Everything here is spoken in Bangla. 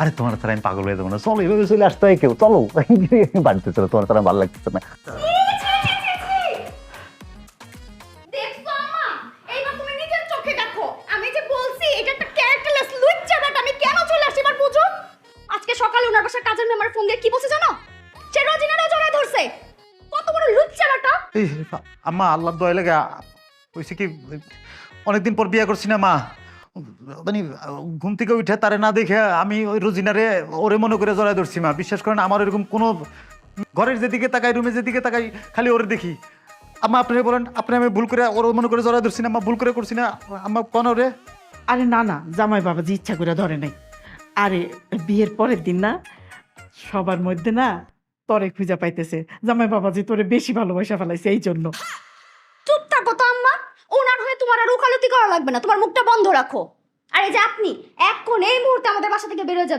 আরে তোমার তারা আমি পাগল হয়ে যাব না। চলো এভাবে চলে আসতে হয় কেউ। চলো বাড়িতে চলো তোমার তারা ভালো লাগতেছে না। দেখছ আম্মা? এইবার তুমি নিজের চোখে দেখো। আমি যে বলছি এটা একটা ক্যারেক্টারলেস লুচ্চা ব্যাটা আমি কেন চলে আসি এবার বুঝো। আজকে সকালে ওনার বাসার কাজের মেম্বার ফোন দিয়ে কি বলছে জানো? সে রজিনারও জড়ায় ধরছে। কত বড় লুচ্চা ব্যাটা। আম্মা আল্লাহ দয় লাগে হয়েছে কি অনেকদিন পর বিয়ে করছি না মা। মানে ঘুম থেকে উঠে তারে না দেখে আমি ওই রোজিনারে ওরে মনে করে জড়াই ধরছি মা। বিশ্বাস করেন আমার এরকম কোনো ঘরের যেদিকে তাকাই রুমে যেদিকে তাকাই খালি ওরে দেখি। আম্মা আপনি বলেন আপনি আমি ভুল করে ওর মনে করে জড়াই ধরছি না আম্মা ভুল করে করছি না? আম্মা কোন ওরে? আরে না না জামাই বাবাজি ইচ্ছা করে ধরে নাই। আরে বিয়ের পরের দিন না সবার মধ্যে না তরে খুঁজে পাইতেছে। জামাই বাবাজি তোরে বেশি ভালোবাসা ফেলাইছে এই জন্য। চুপ থাকো তো আম্মা। ওনার হয়ে তোমার আর উকালতি করা লাগবে না তোমার মুখটা বন্ধ রাখো। আর যে আপনি এখন এই মুহূর্তে আমাদের বাসা থেকে বেরোয় যাবে।